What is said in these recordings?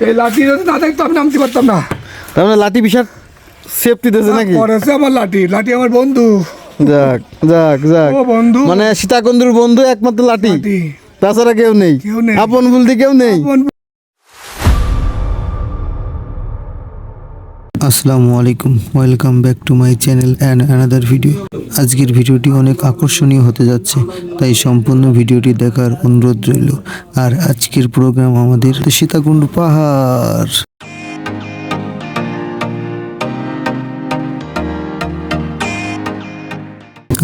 এই লাঠি যদি না থাকতো আমি নামতে পারতাম না। তার মানে লাঠি বিশাল সেফটি দিয়েছে নাকি? পড়েছে আমার লাঠি লাঠি আমার বন্ধু। যাক যাক যাক। ও বন্ধু। মানে সীতাকুণ্ডুর বন্ধু একমাত্র লাঠি। তাছাড়া কেউ নেই। আপন বলতে কেউ নেই। আসসালামু আলাইকুম। Welcome back to my channel and another video আজকের ভিডিওটি অনেক আকর্ষণীয় হতে যাচ্ছে, তাই সম্পূর্ণ ভিডিওটি দেখার অনুরোধ রইল। আর আজকের প্রোগ্রাম আমাদের সীতাকুণ্ড পাহাড়।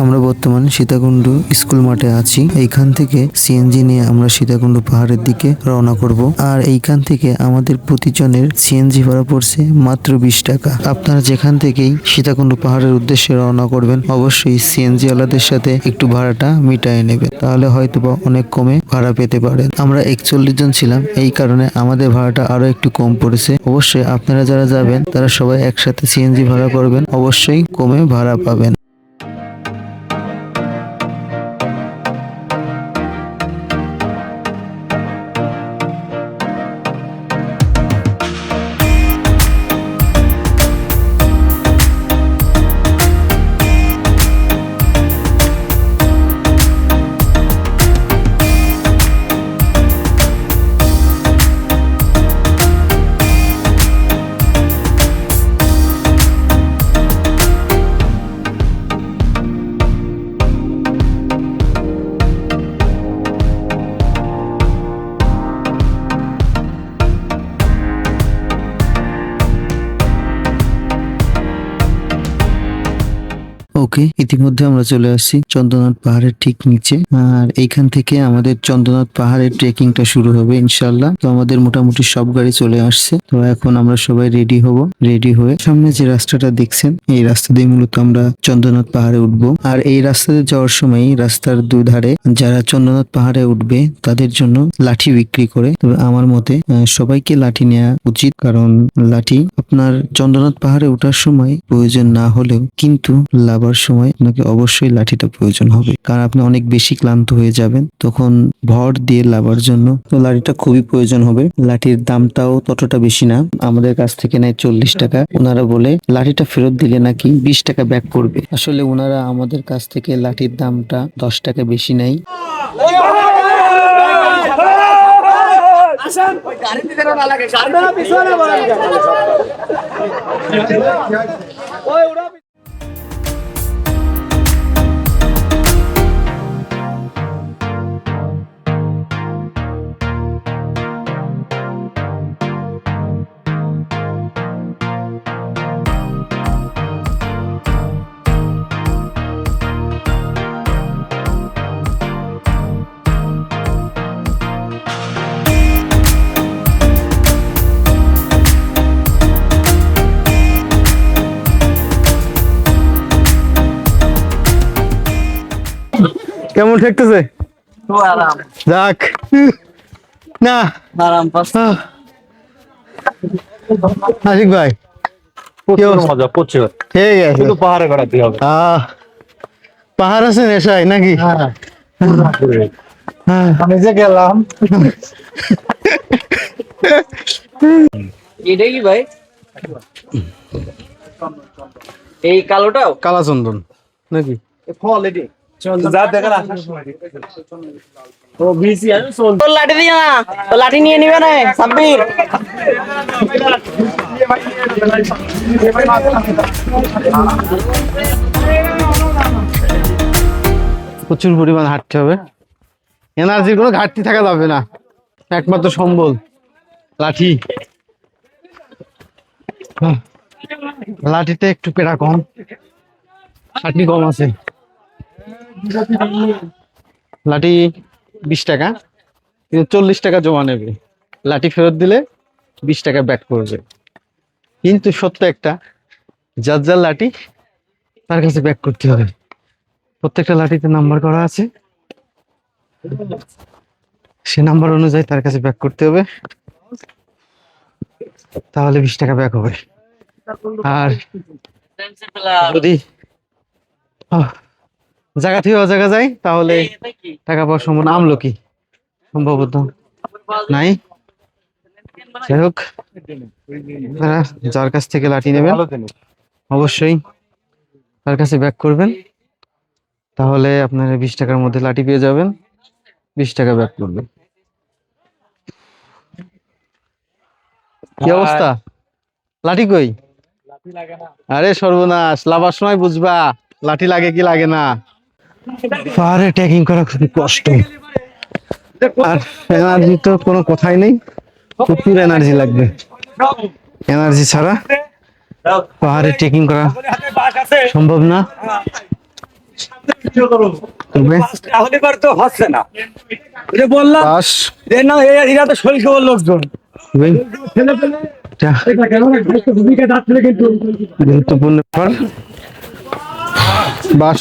আমরা বর্তমানে সীতাকুণ্ড স্কুল মাঠে আছি। এইখান থেকে সিএনজি নিয়ে আমরা সীতাকুণ্ড পাহাড়ের দিকে রওনা করব। আর এইখান থেকে আমাদের প্রতিজনের সিএনজি ভাড়া পড়ছে মাত্র বিশ টাকা। আপনারা যেখান থেকেই সীতাকুণ্ড পাহাড়ের উদ্দেশ্যে রওনা করবেন, অবশ্যই সিএনজি ওয়ালাদের সাথে একটু ভাড়াটা মিটায় নেবেন। তাহলে হয়তোবা অনেক কমে ভাড়া পেতে পারেন। আমরা একচল্লিশ জন ছিলাম, এই কারণে আমাদের ভাড়াটা আরও একটু কম পড়েছে। অবশ্যই আপনারা যারা যাবেন, তারা সবাই একসাথে সিএনজি ভাড়া করবেন, অবশ্যই কমে ভাড়া পাবেন। ওকে ইতিমধ্যে আমরা চলে আসছি চন্দ্রনাথ পাহাড়ের ঠিক নিচে। আর এইখান থেকে আমাদের চন্দ্রনাথ পাহাড়ের ট্রেকিংটা শুরু হবে ইনশাল্লাহ তো আমাদের মোটামুটি সব গাড়ি চলে আসছে। তো এখন আমরা সবাই রেডি হব। রেডি হয়ে সামনে যে রাস্তাটা দেখছেন, এই রাস্তা দিয়ে মূলত আমরা চন্দ্রনাথ পাহাড়ে উঠবো। আর এই রাস্তাতে যাওয়ার সময় রাস্তার দুধারে যারা চন্দ্রনাথ পাহাড়ে উঠবে, তাদের জন্য লাঠি বিক্রি করে। তবে আমার মতে সবাইকে লাঠি নেওয়া উচিত। কারণ লাঠি আপনার চন্দ্রনাথ পাহাড়ে ওঠার সময় প্রয়োজন না হলেও কিন্তু লাভার সময় আপনাকে অবশ্যই লাঠিটা প্রয়োজন হবে। কারণ আপনি অনেক বেশি ক্লান্ত হয়ে যাবেন, তখন ভর দিয়ে লাভার জন্য তো লাঠিটা খুবই প্রয়োজন হবে। লাঠির দামটাও ততটা বেশি না, আমাদের কাছ থেকে নেয় চল্লিশ টাকা। ওনারা বলে, লাঠিটা ফেরত দিলে নাকি বিশ টাকা ব্যাক করবে। আসলে ওনারা আমাদের কাছ থেকে লাঠির দামটা দশ টাকা বেশি নেয়। কেমন ঠেকতেছে আরাম। যাক। না। আরাম আশিক ভাই কি মজা প্রচুর। ঠিক আছে কিন্তু পাহাড়ে করাতে হবে। পাহাড় আছে নেশায় নাকি? হ্যাঁ। আমি যে গেলাম। এটা কি ভাই? এই কালোটাও? কালা চন্দন নাকি ফল এটি। যা দেখার আসার ও বিসি আছে তোর লাঠি দিয়ে না লাঠি নিয়ে নিবে না সাব্বির। প্রচুর পরিমাণ হাঁটতে হবে। এনার্জির কোনো ঘাটতি থাকা যাবে না। একমাত্র সম্বল লাঠি। লাঠিতে একটু পেড়া কম খাটনি কম আছে। লাঠি বিশ টাকা, কিন্তু চল্লিশ টাকা জমা নেবে। লাঠি ফেরত দিলে বিশ টাকা ব্যাক করবে কিন্তু সত্য একটা, যার যার লাঠি, তার কাছে ব্যাক করতে হবে। প্রত্যেকটা লাঠিতে নাম্বার করা আছে। সে নাম্বার অনুযায়ী তার কাছে ব্যাক করতে হবে। তাহলে বিশ টাকা ব্যাক হবে। আর যদি জায়গা থেকে অজায়গা যায় তাহলে টাকা পাওয়ার সম্ভাবনা আমলো কি? সম্ভবত নাই? যাই হোক যার কাছ থেকে লাঠি নেবেন অবশ্যই তার কাছে ব্যাক করবেন। তাহলে আপনারা বিশ টাকার মধ্যে লাঠি পেয়ে যাবেন। বিশ টাকা ব্যাক করবেন। কি অবস্থা? লাঠি কই? আরে সর্বনাশ লাভার সময় বুঝবা লাঠি লাগে কি লাগে না। পাহাড়ে ট্রেকিং করা খুবই কষ্ট। আর এনার্জি তো কোনো কথাই নেই প্রচুর এনার্জি লাগবে। এনার্জি ছাড়া পাহাড়ে ট্রেকিং করা সম্ভব না। গুরুত্বপূর্ণ বাস।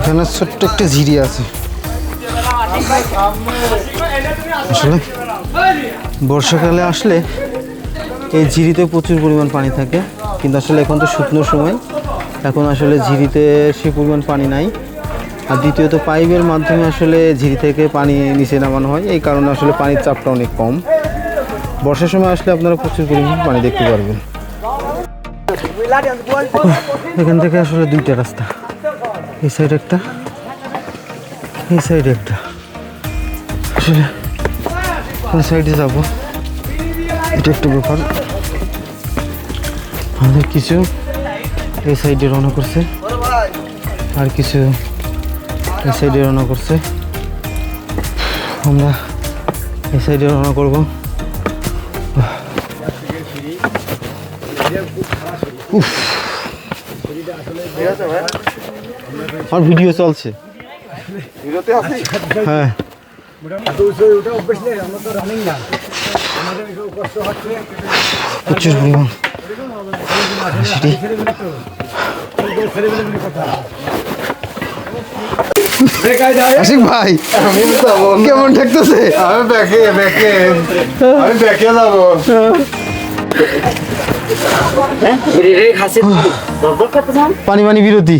এখানে ছোট্ট একটা ঝিরি আছে। আসলে বর্ষাকালে আসলে এই ঝিরিতে প্রচুর পরিমাণ পানি থাকে, কিন্তু আসলে এখন তো শুকনো সময়। এখন আসলে ঝিরিতে সে পরিমাণ পানি নাই। আর দ্বিতীয়ত পাইপের মাধ্যমে আসলে ঝিরি থেকে পানি নিচে নামানো হয়, এই কারণে আসলে পানির চাপটা অনেক কম। বর্ষার সময় আসলে আপনারা প্রচুর পরিমাণ পানি দেখতে পারবেন। এখান থেকে আসলে দুইটা রাস্তা। এই সাইড একটা, এই সাইডে একটা। আসলে কোন সাইডে যাব? এটা একটু ব্যাপার। আমাদের কিছু এই সাইডে রওনা করছে। আর কিছু এই সাইডে রওনা করছে। আমরা এই সাইডে রওনা করব। আমার ভিডিও চলছে। হ্যাঁ। প্রচুর পরিমাণ। আশিক ভাই কেমন ঠেকতেছে? আমি ব্যাকে ব্যাকে আমি ব্যাকে যাব। পানি পানি বিরতি।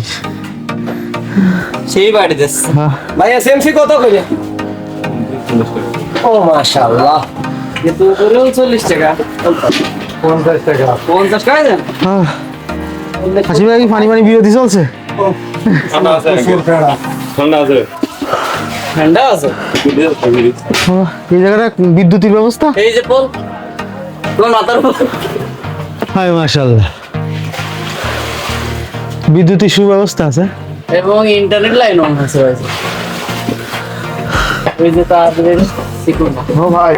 সেই বাড়ি হ্যাঁ। ভাই এসএমসি কত করে? ও মাশাআল্লাহ। কিন্তু উপরেও চল্লিশ টাকা। পঞ্চাশ টাকা। পঞ্চাশ টাকা দেন? হ্যাঁ। আশিক ভাই পানি পানি বিরতি চলছে? ঠান্ডা আছে ঠান্ডা। আছে। ঠান্ডা হ্যাঁ, এই জায়গাটা বিদ্যুতের ব্যবস্থা? এই যে পোল তোমার মাথার উপর। হাই মাশাল্লাহ বিদ্যুতের সুব্যবস্থা আছে? এবং ইন্টারনেট লাইন অন আছে রয়েছে ওই যে তাদের ও ভাই।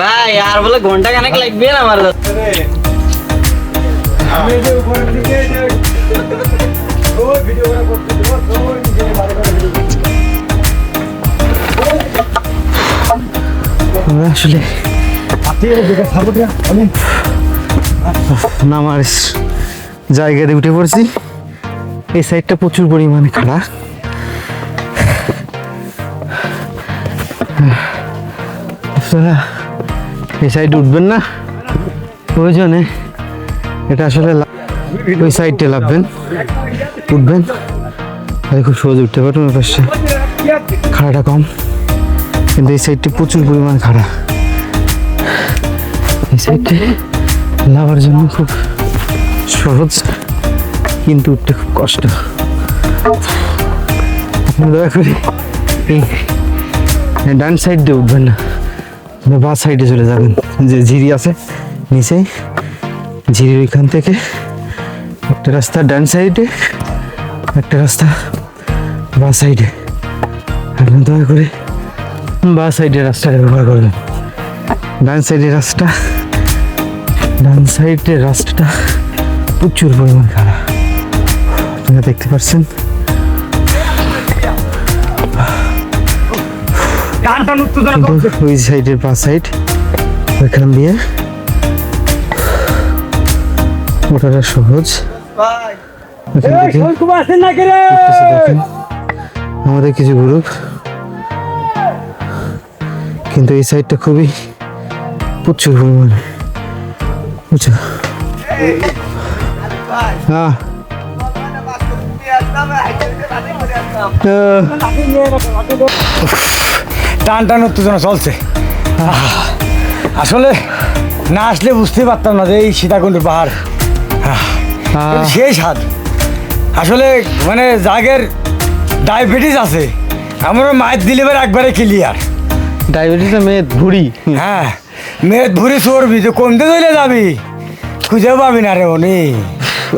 ভাই আর বলে ঘণ্টা খানেক লাগবে না আমার আমি যে উপরের দিকে যে ভিডিও করতে দেবো ওই নিজে বাড়ি করে ভিডিও আমরা আসলে নামার জায়গাতে উঠে পড়ছি। এই সাইডটা প্রচুর পরিমাণে খাড়া। আপনারা এই সাইডে উঠবেন না। প্রয়োজনে এটা আসলে ওই সাইডটা লাভবেন। উঠবেন। তাহলে খুব সহজে উঠতে পারবেন ওই পাশে খাড়াটা কম। কিন্তু এই সাইডটা প্রচুর পরিমাণ খাড়া। এই সাইডটা লাভার জন্য খুব সহজ, কিন্তু উঠতে খুব কষ্ট। দয়া করে এই ডান সাইড দিয়ে উঠবেন না, বাঁ সাইডে চলে যাবেন। যে ঝিরি আছে নিচে ঝিরির ওইখান থেকে একটা রাস্তা ডান সাইডে, একটা রাস্তা বাঁ সাইডে। আপনি দয়া করে বাঁ সাইডের রাস্তাটা ব্যবহার করবেন। ডান সাইডের রাস্তা ডান সাইডের রাস্তাটা প্রচুর পরিমাণ খারাপ আপনারা দেখতে পাচ্ছেন? ওই সাইডের বা সাইড ওইখান দিয়ে ওঠাটা সহজ। আমাদের কিছু গ্রুপ কিন্তু এই সাইডটা খুবই প্রচুর পরিমাণে। বুঝছ? হ্যাঁ। টান টান উত্তেজনা চলছে। আসলে না আসলে বুঝতে পারতাম না যে এই সীতাকুণ্ডের পাহাড়। আহ, সেই স্বাদ। আসলে মানে জাগের ডায়াবেটিস আছে। আমার মায়ের দিলিভার একবারে ক্লিয়ার ডায়াবেটিসের মেয়ে ভুড়ি। হ্যাঁ মেয়ের ভুরি চর্বি তো কমতে চলে যাবি? খুঁজে পাবি না রে উনি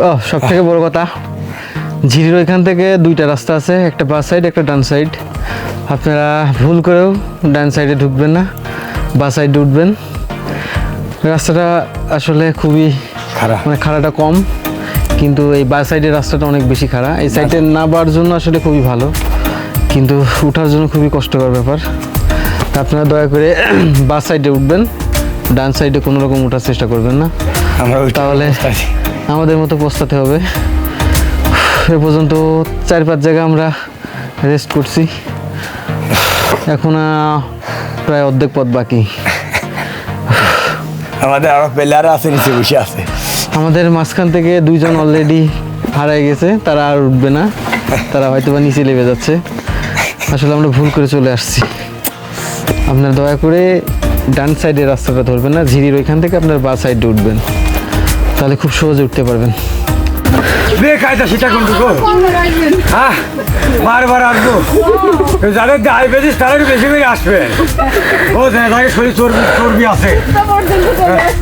ও সব থেকে বড় কথা ঝিরির ওইখান থেকে দুইটা রাস্তা আছে একটা বাস সাইড একটা ডান সাইড আপনারা ভুল করেও ডান সাইডে ঢুকবেন না বাস সাইডে উঠবেন। রাস্তাটা আসলে খুবই খারাপ। মানে খাড়াটা কম কিন্তু এই বাস সাইডের রাস্তাটা অনেক বেশি খারাপ এই সাইডে না যাওয়ার জন্য আসলে খুবই ভালো কিন্তু উঠার জন্য খুবই কষ্টকর ব্যাপার। আপনারা দয়া করে বাস সাইডে উঠবেন ডান সাইডে কোনো রকম ওঠার চেষ্টা করবেন না। আমরা তাহলে আমাদের মতো পস্তাতে হবে। এ পর্যন্ত চার পাঁচ জায়গা আমরা রেস্ট করছি। এখন প্রায় অর্ধেক পথ বাকি। আমাদের আরও প্লেয়ার আছে নিচে বসে আছে। আমাদের মাঝখান থেকে দুইজন অলরেডি হারাই গেছে তারা আর উঠবে না। তারা হয়তো বা নিচে লেবে যাচ্ছে। আসলে আমরা ভুল করে চলে আসছি। আপনার দয়া করে ডান সাইডের রাস্তাটা ধরবেন না ঝিরির ওইখান থেকে আপনার বা সাইডে উঠবেন। তাহলে খুব সহজে উঠতে পারবেন। সেটা গো হ্যাঁ বারবার আসব। যাদের ডায়াবেটিস তাদের বেশি করে আসবে। ও শরীর চর্বি চর্বি আছে।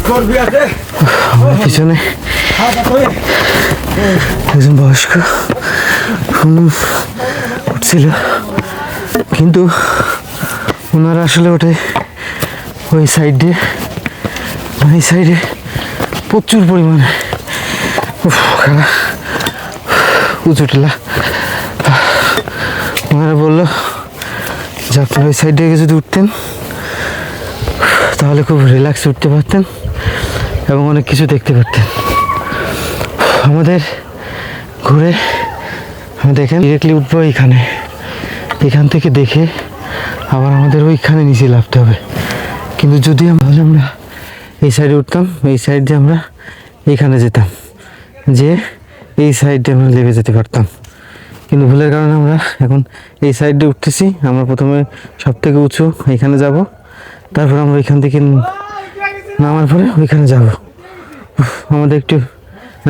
চর্বি আছে। পিছনে একজন বয়স্ক উঠছিল। কিন্তু ওনারা আসলে ওঠে ওই সাইড দিয়ে এই সাইডে প্রচুর পরিমাণে। উঁচু টিলা ওনারা বলল যে আপনারা ওই সাইড থেকে যদি উঠতেন, তাহলে খুব রিল্যাক্স উঠতে পারতেন এবং অনেক কিছু দেখতে পারতেন। আমাদের ঘুরে আমি দেখেন ডিরেক্টলি উঠবো এখানে এখান থেকে দেখে আবার আমাদের ওইখানে নিচে লাভতে হবে। কিন্তু যদি আমরা এই সাইডে উঠতাম, এই সাইড দিয়ে আমরা এইখানে যেতাম, যে এই সাইড দিয়ে আমরা লেগে যেতে পারতাম। কিন্তু ভুলের কারণে আমরা এখন এই সাইড দিয়ে উঠতেছি। আমরা প্রথমে সব থেকে উঁচু এখানে যাব, তারপর আমরা এখান থেকে নামার পরে ওইখানে যাব। আমাদের একটু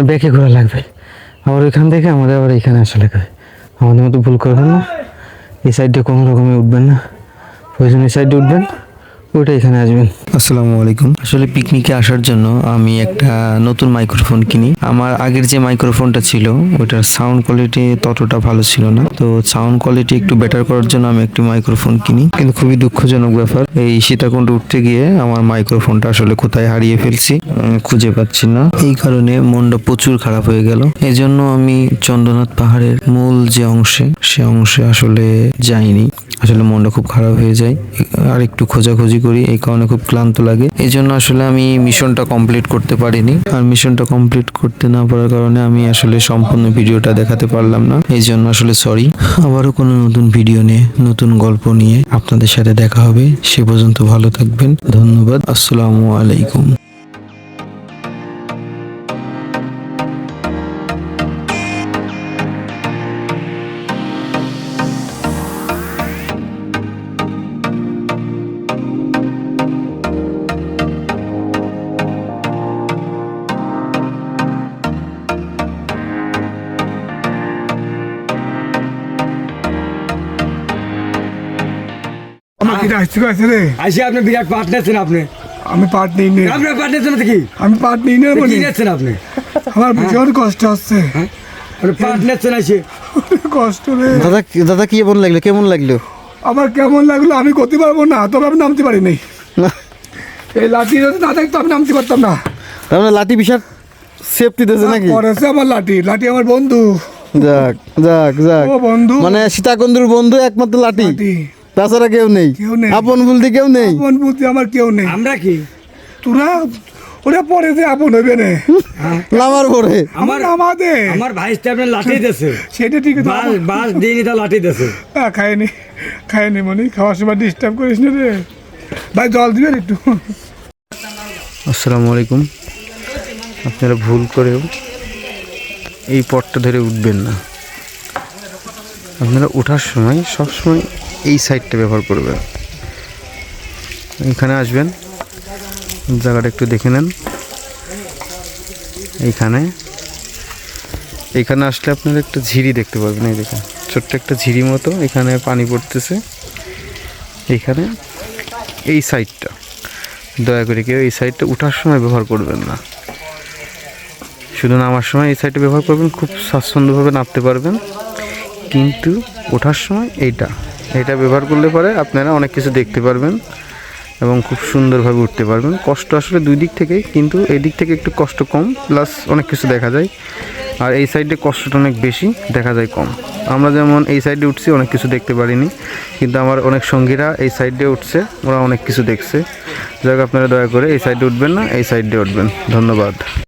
ব্যাকে ঘোরা লাগবে। আবার ওইখান থেকে আমাদের আবার এখানে আসা লাগবে। আমাদের মতো ভুল করবেন না। এই সাইডে কোনো রকমে উঠবেন না। ওই জন্য সাইডে উঠবেন, ওইটা এখানে আসবেন। আসসালামু আলাইকুম। আসলে পিকনিকে আসার জন্য আমি একটা নতুন মাইক্রোফোন কিনি। আমার আগের যে মাইক্রোফোনটা ছিল, ওটার সাউন্ড কোয়ালিটি ততটা ভালো ছিল না। তো সাউন্ড কোয়ালিটি একটু বেটার করার জন্য আমি একটি মাইক্রোফোন কিনি। কিন্তু খুবই দুঃখজনক ব্যাপার, এই সীতাকুণ্ড উঠতে গিয়ে আমার মাইক্রোফোনটা আসলে কোথায় হারিয়ে ফেলছি খুঁজে পাচ্ছি না। এই কারণে মনটা প্রচুর খারাপ হয়ে গেল। এই জন্য আমি চন্দ্রনাথ পাহাড়ের মূল যে অংশে, সে অংশে আসলে যাইনি। আসলে মনটা খুব খারাপ হয়ে যায়। আর একটু খোঁজাখুঁজি করি, এই কারণে খুব ক্লান্ত লাগে। এই জন্য আসলে আমি মিশনটা কমপ্লিট করতে পারিনি। আর মিশনটা কমপ্লিট করতে না পারার কারণে আমি আসলে সম্পূর্ণ ভিডিওটা দেখাতে পারলাম না। এই জন্য আসলে সরি আবারও কোনো নতুন ভিডিও নিয়ে, নতুন গল্প নিয়ে আপনাদের সাথে দেখা হবে। সে পর্যন্ত ভালো থাকবেন। ধন্যবাদ। আসসালামু আলাইকুম। আমার আসতে আছে রে। আসি আপনি বিরাট পার্ট নিয়েছেন আপনি। আমি পাট নিই নে। আপনার পার্ট নিয়েছেন কি আমি পাট নিই না বলি। নিয়েছেন আপনি? আমার ভীষণ কষ্ট হচ্ছে। আপনি নিয়েছেন আসে কষ্ট রে। দাদা দাদা কি কেমন লাগল? কেমন লাগল? আমার কেমন লাগল? আমি করতে পারব না তবে আমি নামতে পারি নাই। না। এই লাঠি যদি না থাকতো আমি নামতে পারতাম না। তার মানে লাঠি বিশাল সেফটি দিতেছে নাকি? করেছে আমার লাঠি। লাঠি আমার বন্ধু। যাক যাক যাক। বন্ধু। মানে সীতাকুণ্ডুর বন্ধু একমাত্র লাঠি। তাছাড়া কেউ নেই। কেউ নেই। আপন বলতে কেউ নেই। আপন বুদ্ধি আমার কেউ নেই। আমরা কি? তোরা ওরা পরে যে আপন হবে না। লামার পরে। আমার আমাদের আমার ভাইসটা আপনার লাঠি দিয়েছে। সেটা ঠিক আছে। বাস বাস দিনই তা লাঠি দিয়েছে। আহ, খাইনি খাইনি মনি। খাওয়ার সময় ডিস্টার্ব করিস না রে। ভাই জল দিবেন একটু। আসসালামু আলাইকুম। আপনারা ভুল করেও এই পথটা ধরে উঠবেন না। আপনারা ওঠার সময় সব সময় এই সাইডটা ব্যবহার করবেন। এখানে আসবেন। জায়গাটা একটু দেখে নেন। এইখানে। এখানে আসলে আপনারা একটা ঝিরি দেখতে পারবেন, এই দেখুন। ছোট্ট একটা ঝিরি মতো এখানে পানি পড়তেছে। এইখানে এই সাইডটা। দয়া করে কেউ এই সাইডটা ওঠার সময় ব্যবহার করবেন না। শুধু নামার সময় এই সাইডটা ব্যবহার করবেন, খুব স্বাচ্ছন্দ্যভাবে নামতে পারবেন। কিন্তু ওঠার সময় এইটা। এটা ব্যবহার করলে পরে আপনারা অনেক কিছু দেখতে পারবেন এবং খুব সুন্দরভাবে উঠতে পারবেন। কষ্ট আসলে দুই দিক থেকেই, কিন্তু এই দিক থেকে একটু কষ্ট কম প্লাস অনেক কিছু দেখা যায়। আর এই সাইডে কষ্টটা অনেক বেশি, দেখা যায় কম। আমরা যেমন এই সাইডে উঠছি, অনেক কিছু দেখতে পারিনি। কিন্তু আমার অনেক সঙ্গীরা এই সাইডে উঠছে, ওরা অনেক কিছু দেখছে। যাই আপনারা দয়া করে এই সাইডে উঠবেন না, এই সাইডে উঠবেন। ধন্যবাদ।